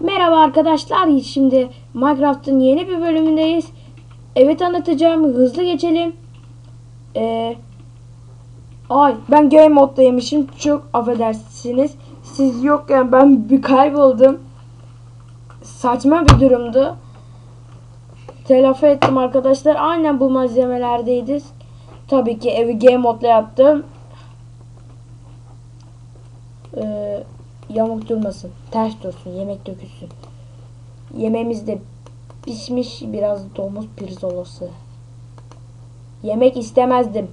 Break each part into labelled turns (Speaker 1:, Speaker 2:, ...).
Speaker 1: Merhaba arkadaşlar. Şimdi Minecraft'ın yeni bir bölümündeyiz. Evet anlatacağım. Hızlı geçelim. Ee, ay ben game modda yemişim. Çok affedersiniz. Siz yokken ben bir kayboldum. Saçma bir durumdu. Telafi ettim arkadaşlar. Aynen bu malzemelerdeydi. Tabii ki evi game modla yaptım. Ee, yamuk durmasın. Ters dursun. Yemek dökülsün. Yemeğimiz de pişmiş. Biraz domuz pirzolası. Yemek istemezdim.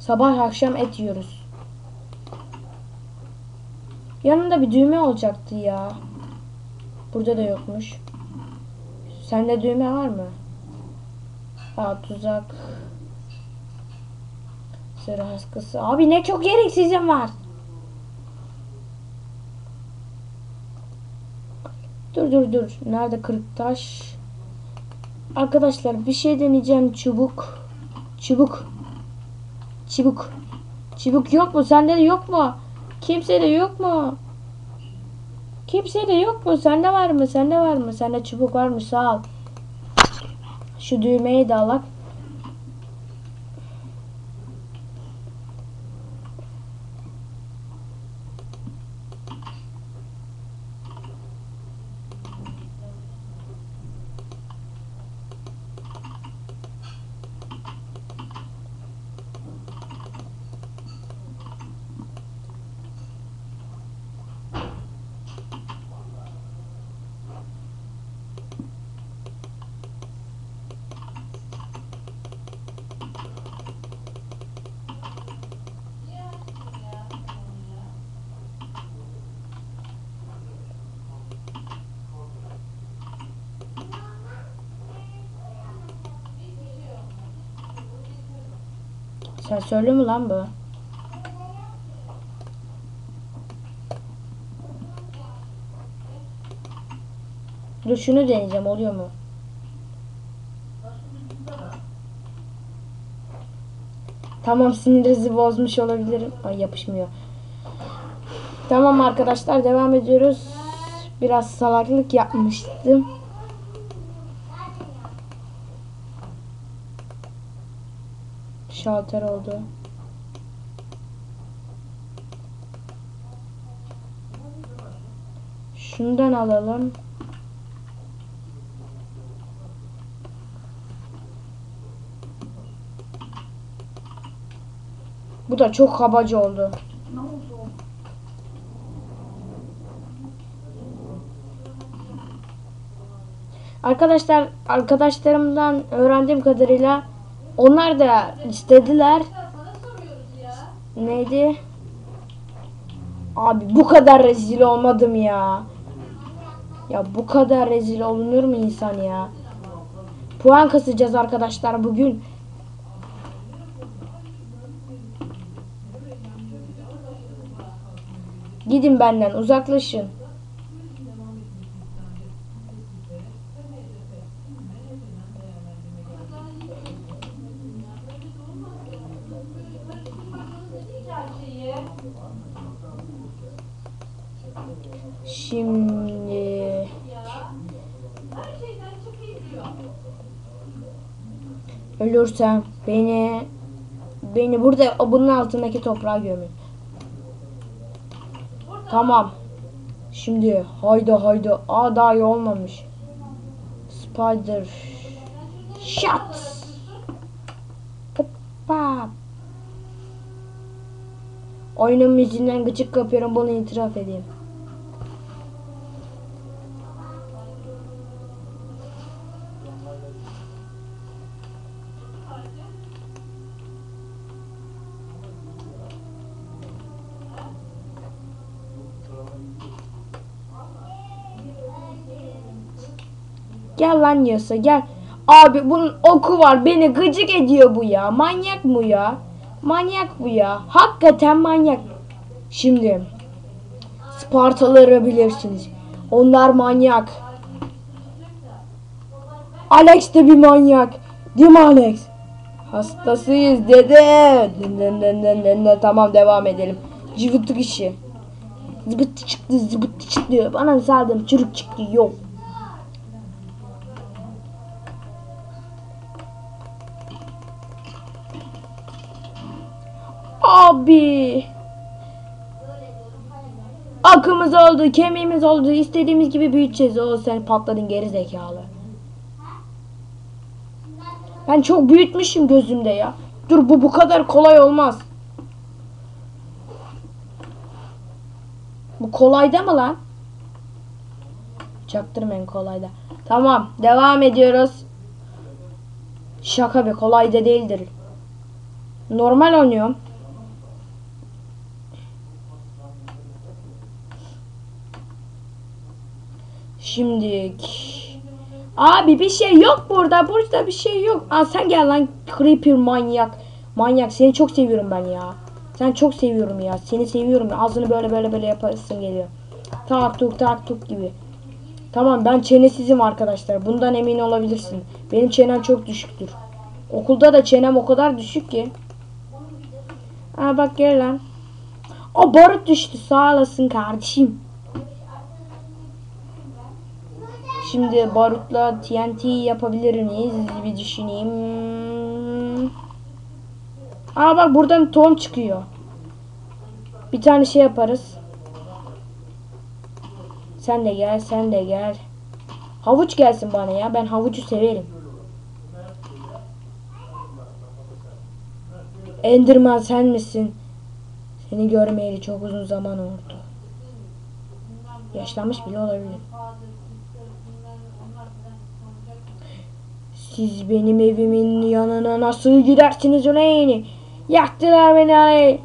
Speaker 1: Sabah akşam et yiyoruz. Yanında bir düğme olacaktı ya. Burada da yokmuş. Sende düğme var mı? Aa tuzak. Sıra haskısı. Abi ne çok gereksizim var. Dur dur dur. Nerede kırık taş? Arkadaşlar bir şey deneyeceğim. Çubuk. Çubuk. Çubuk. Çubuk yok mu? Sende de yok mu? Kimse de yok mu? Kimse de yok mu? Sende var mı? Sende var mı? Sende çubuk var mı? Sağ ol. Şu düğmeyi de alak. Sen söyle mi lan bu? Dur şunu deneyeceğim oluyor mu? Tamam sinirinizi bozmuş olabilirim. Ay yapışmıyor. Tamam arkadaşlar devam ediyoruz. Biraz salaklık yapmıştım. Şalter oldu. Şundan alalım. Bu da çok kabaca oldu. Arkadaşlar arkadaşlarımdan öğrendiğim kadarıyla onlar da istediler. Neydi? Abi bu kadar rezil olmadım ya. Ya bu kadar rezil olunur mu insan ya? Puan kasacağız arkadaşlar bugün. Gidin benden uzaklaşın. Şimdi ölürsem beni beni burada bunun altındaki toprağa gömün. Tamam. Şimdi hayda hayda. Aa daha iyi olmamış. Spider shot. Hoppa. Oyunun müziğinden gıcık kapıyorum bunu itiraf edeyim. Gel lan Yasa gel. Abi bunun oku var. Beni gıcık ediyor bu ya. Manyak bu ya. Manyak bu ya. Hakikaten manyak. Şimdi Spartalıları bilirsiniz. Onlar manyak. Alex de bir manyak. Değil mi Alex? Hastasıyız dede. Dın dın dın dın dın dın. Tamam devam edelim. Cıvıttık işi. Zıbıttı çıktı zıbıttı çıktı. Bana saldım çürük çıktı yok. Abi. Akımız oldu, kemiğimiz oldu. İstediğimiz gibi büyüteceğiz. O sen patladın geri zekalı. Ben çok büyütmüşüm gözümde ya. Dur bu bu kadar kolay olmaz. Bu kolayda mı lan? Çaktırmayın kolayda. Tamam devam ediyoruz. Şaka be kolayda değildir. Normal oynuyorum. Şimdi Abi bir şey yok burada. Burada bir şey yok. Aa sen gel lan creeper manyak. Manyak seni çok seviyorum ben ya. Sen çok seviyorum ya. Seni seviyorum. Ağzını böyle böyle böyle yaparsın geliyor. Tak tuk tak tuk gibi. Tamam ben çenesizim arkadaşlar. Bundan emin olabilirsin. Benim çenem çok düşüktür. Okulda da çenem o kadar düşük ki. Aa bak gel lan. O barut düştü. Sağ olasın kardeşim. Şimdi barutla TNT yapabilir miyiz? Bir düşüneyim. Aa bak buradan tohum çıkıyor. Bir tane şey yaparız. Sen de gel, sen de gel. Havuç gelsin bana ya. Ben havucu severim. Enderman sen misin? Seni görmeyeli çok uzun zaman oldu. Yaşlanmış bile olabilir. Siz benim evimin yanına nasıl gidersiniz ulan? Yaktılar beni aley.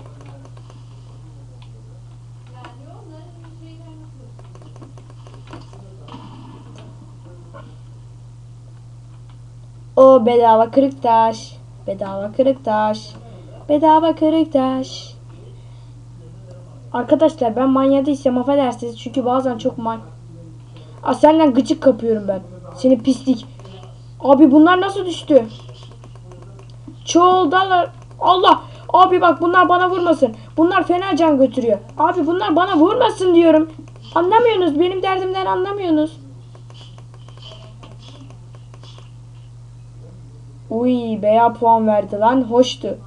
Speaker 1: O bedava kırık taş. Bedava kırık taş. Bedava kırık taş. Arkadaşlar ben manyadı istem affedersiniz çünkü bazen çok man... Aa, senden gıcık kapıyorum ben. Seni pislik. Abi bunlar nasıl düştü? Çoğuldalar. Allah. Abi bak bunlar bana vurmasın. Bunlar fena can götürüyor. Abi bunlar bana vurmasın diyorum. Anlamıyorsunuz. Benim derdimden anlamıyorsunuz. Uy beya puan verdi lan. Hoştu.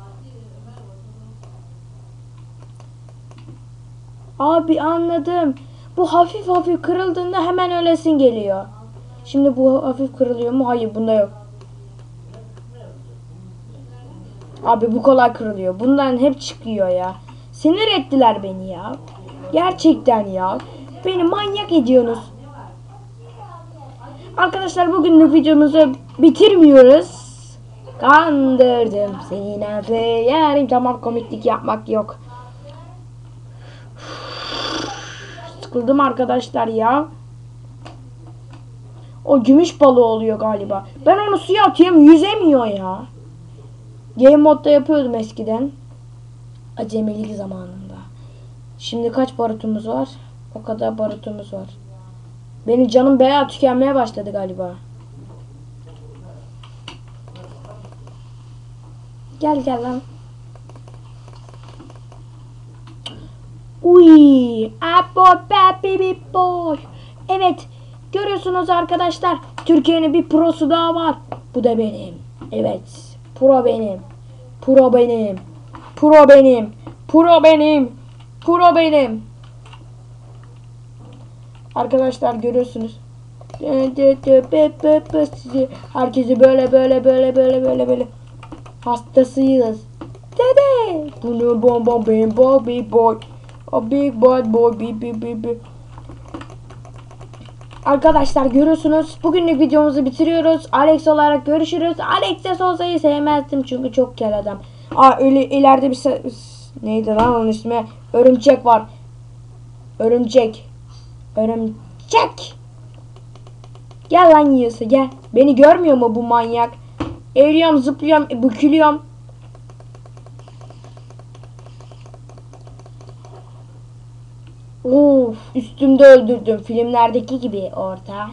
Speaker 1: Abi anladım. Bu hafif hafif kırıldığında hemen ölesin geliyor. Şimdi bu hafif kırılıyor mu? Hayır bunda yok. Abi bu kolay kırılıyor. Bundan hep çıkıyor ya. Sinir ettiler beni ya. Gerçekten ya. Beni manyak ediyorsunuz. Arkadaşlar bugünlük videomuzu bitirmiyoruz. Kandırdım seni nerede yerim. Tamam komiklik yapmak yok. Sıkıldım arkadaşlar ya. O gümüş balığı oluyor galiba. Ben onu suya atıyorum yüzemiyor ya. Game modda yapıyordum eskiden. Acemilik zamanında. Şimdi kaç barutumuz var? O kadar barutumuz var. Benim canım bayağı tükenmeye başladı galiba. Gel gel lan. Uy, abo baby boy. Evet, görüyorsunuz arkadaşlar. Türkiye'nin bir prosu daha var. Bu da benim. Evet, pro benim. Pro benim. Pro benim. Pro benim. Pro benim. Arkadaşlar görüyorsunuz. Herkesi böyle böyle böyle böyle böyle böyle hastasıyız. Dede. Bunu bom bom bim bom big boy. A big bad boy big big big big. Arkadaşlar görüyorsunuz. Bugünlük videomuzu bitiriyoruz. Alex olarak görüşürüz. Alex'e Sosa'yı sevmezdim çünkü çok kel adam. Aa öyle ileride bir neydi lan onun ismi? Örümcek var. Örümcek. Örümcek. Gel lan yiyorsa gel. Beni görmüyor mu bu manyak? Eğiliyorum zıplıyorum bükülüyorum. Of üstümde öldürdüm filmlerdeki gibi ortak.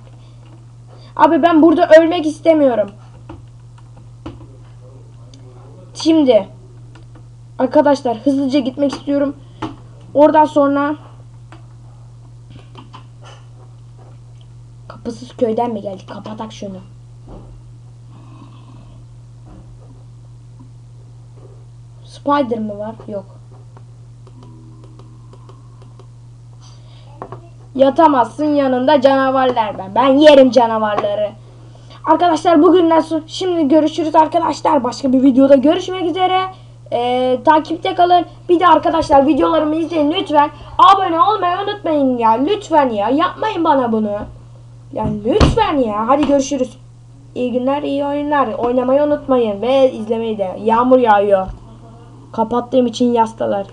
Speaker 1: Abi ben burada ölmek istemiyorum. Şimdi arkadaşlar hızlıca gitmek istiyorum. Oradan sonra kapısız köyden mi geldik? Kapatak şunu. Spider mı var? Yok. Yatamazsın yanında canavarlar ben. Ben yerim canavarları. Arkadaşlar bugünden sonra şimdi görüşürüz arkadaşlar. Başka bir videoda görüşmek üzere. Ee, takipte kalın. Bir de arkadaşlar videolarımı izleyin lütfen. Abone olmayı unutmayın ya. Lütfen ya. Yapmayın bana bunu. Yani lütfen ya. Hadi görüşürüz. İyi günler, iyi oyunlar. Oynamayı unutmayın ve izlemeyi de. Yağmur yağıyor. Kapattığım için yastalar.